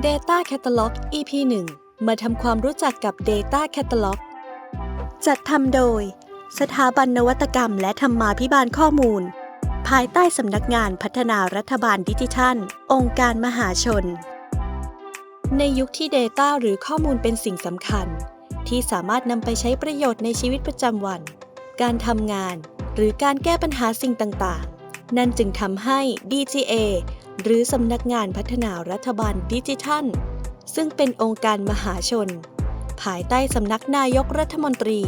Data Catalog EP 1 มาทำความรู้จักกับ Data Catalog จัดทำโดย สถาบันนวัตกรรมและธรรมาภิบาลข้อมูล ภายใต้สำนักงานพัฒนารัฐบาลดิจิทัล องค์การมหาชน ในยุคที่ Data หรือข้อมูลเป็นสิ่งสำคัญ ที่สามารถนำไปใช้ประโยชน์ในชีวิตประจำวัน การทำงาน หรือการแก้ปัญหาสิ่งต่าง ๆ นั่นจึงทำให้ DGA หรือสำนักงานพัฒนารัฐบาลดิจิทัล ซึ่งเป็นองค์การมหาชน ภายใต้สำนักนายกรัฐมนตรี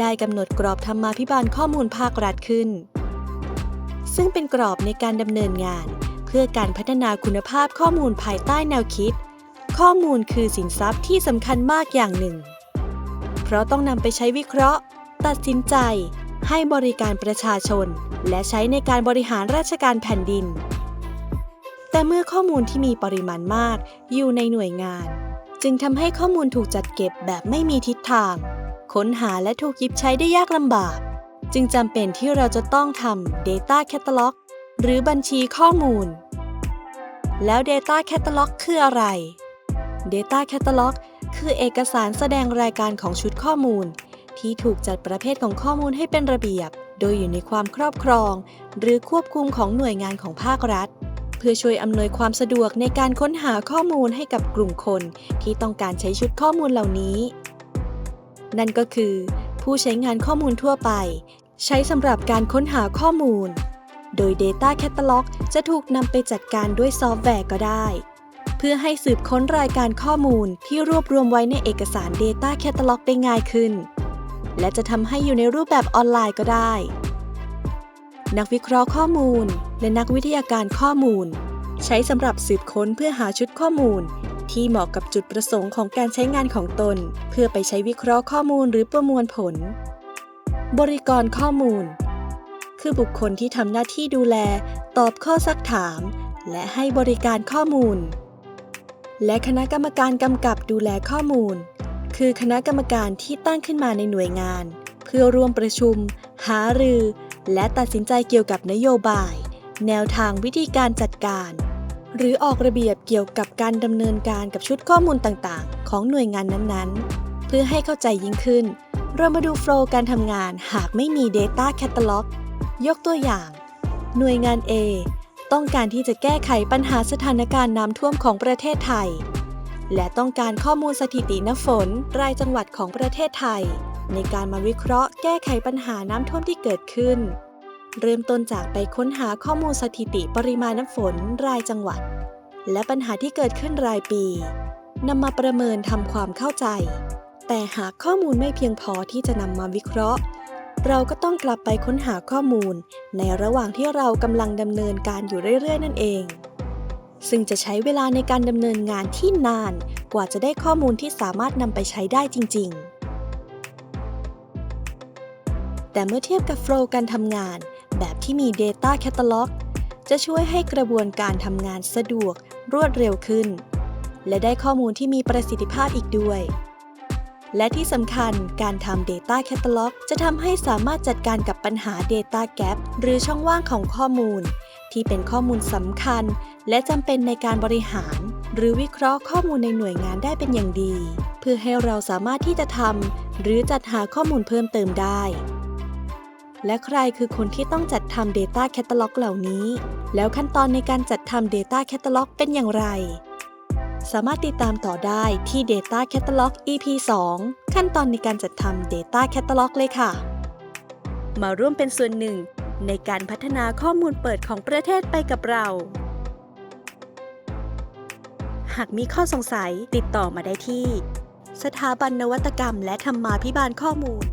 ได้กำหนดกรอบธรรมาภิบาลข้อมูลภาครัฐขึ้น ซึ่งเป็นกรอบในการดำเนินงาน เพื่อการพัฒนาคุณภาพข้อมูลภายใต้แนวคิด ข้อมูลคือสินทรัพย์ที่สำคัญมากอย่างหนึ่ง เพราะต้องนำไปใช้วิเคราะห์ ตัดสินใจให้บริการประชาชน และใช้ในการบริหารราชการแผ่นดิน แต่เมื่อข้อมูลที่มีปริมาณมากอยู่ในหน่วยงาน จึงทำให้ข้อมูลถูกจัดเก็บแบบไม่มีทิศทาง ค้นหาและถูกหยิบใช้ได้ยากลำบาก จึงจำเป็นที่เราจะต้องทำ Data Catalog หรือบัญชีข้อมูล แล้ว Data Catalog คืออะไร Data Catalog คือเอกสารแสดงรายการของชุดข้อมูล ที่ถูกจัดประเภทของข้อมูลให้เป็นระเบียบ โดยอยู่ในความครอบครอง หรือควบคุมของหน่วยงานของภาครัฐ พื่อช่วยอำนวยความสะดวกในการค้นหาข้อมูลให้กับกลุ่มคน ที่ต้องการใช้ชุดข้อมูลเหล่านี้ นั่นก็คือ ผู้ใช้งานข้อมูลทั่วไป ใช้สำหรับการค้นหาข้อมูล โดย Data Catalog จะถูกนำไปจัดการด้วยซอฟต์แวร์ก็ได้ เพื่อให้สืบค้นรายการข้อมูลที่รวบรวมไว้ในเอกสาร Data Catalog ได้ง่ายขึ้น และจะทำให้อยู่ในรูปแบบออนไลน์ก็ได้ นักวิเคราะห์ข้อมูล และนักวิทยาการข้อมูล ใช้สำหรับสืบค้นเพื่อหาชุดข้อมูล ที่เหมาะกับจุดประสงค์ของการใช้งานของตน เพื่อไปใช้วิเคราะห์ข้อมูลหรือประมวลผล บริกรข้อมูล คือบุคคลที่ทำหน้าที่ดูแล ตอบข้อซักถาม และให้บริการข้อมูล และคณะกรรมการกำกับดูแลข้อมูล คือคณะกรรมการที่ตั้งขึ้นมาในหน่วยงาน เพื่อร่วมประชุม หารือ และตัดสินใจเกี่ยวกับนโยบาย แนวทางวิธีการจัดการ หรือออกระเบียบเกี่ยวกับการดำเนินการกับชุดข้อมูลต่างๆ ของหน่วยงานนั้นๆ เพื่อให้เข้าใจยิ่งขึ้น เรามาดูโฟล์การทำงานหากไม่มี Data Catalog ยกตัวอย่าง หน่วยงาน A ต้องการที่จะแก้ไขปัญหาสถานการณ์น้ำท่วมของประเทศไทย และต้องการข้อมูลสถิติน้ำฝนรายจังหวัดของประเทศไทย ในการมาวิเคราะห์แก้ไขปัญหาน้ำท่วมที่เกิดขึ้น เริ่มต้นจากไปค้นหาข้อมูลสถิติปริมาณน้ำฝนรายจังหวัด และปัญหาที่เกิดขึ้นรายปีนำมาประเมินทำความเข้าใจ แต่หากข้อมูลไม่เพียงพอที่จะนำมาวิเคราะห์ เราก็ต้องกลับไปค้นหาข้อมูล ในระหว่างที่เรากำลังดำเนินการอยู่เรื่อยๆ นั่นเอง ซึ่งจะใช้เวลาในการดำเนินงานที่นานกว่าจะได้ข้อมูลที่สามารถนำไปใช้ได้จริง ๆ แต่เมื่อเทียบกับโฟล์การทำงาน แบบที่มี Data Catalog จะช่วยให้กระบวนการทำงานสะดวกรวดเร็วขึ้น และได้ข้อมูลที่มีประสิทธิภาพอีกด้วย และที่สำคัญการทำ Data Catalog จะทำให้สามารถจัดการกับปัญหา Data Gap หรือช่องว่างของข้อมูล ที่เป็นข้อมูลสำคัญ และจำเป็นในการบริหาร หรือวิเคราะห์ข้อมูลในหน่วยงานได้เป็นอย่างดี เพื่อให้เราสามารถที่จะทำหรือจัดหาข้อมูลเพิ่มเติมได้ และใครคือคนที่ต้องจัดทำ Data Catalog เหล่านี้ แล้วขั้นตอนในการจัดทำ Data Catalog เป็นอย่างไร สามารถติดตามต่อได้ที่ Data Catalog EP 2 ขั้นตอนในการจัดทำ Data Catalog เลยค่ะ มาร่วมเป็นส่วนหนึ่ง ในการพัฒนาข้อมูลเปิดของประเทศไปกับเรา หากมีข้อสงสัยติดต่อมาได้ที่ สถาบันนวัตกรรม และธรรมาภิบาลข้อมูล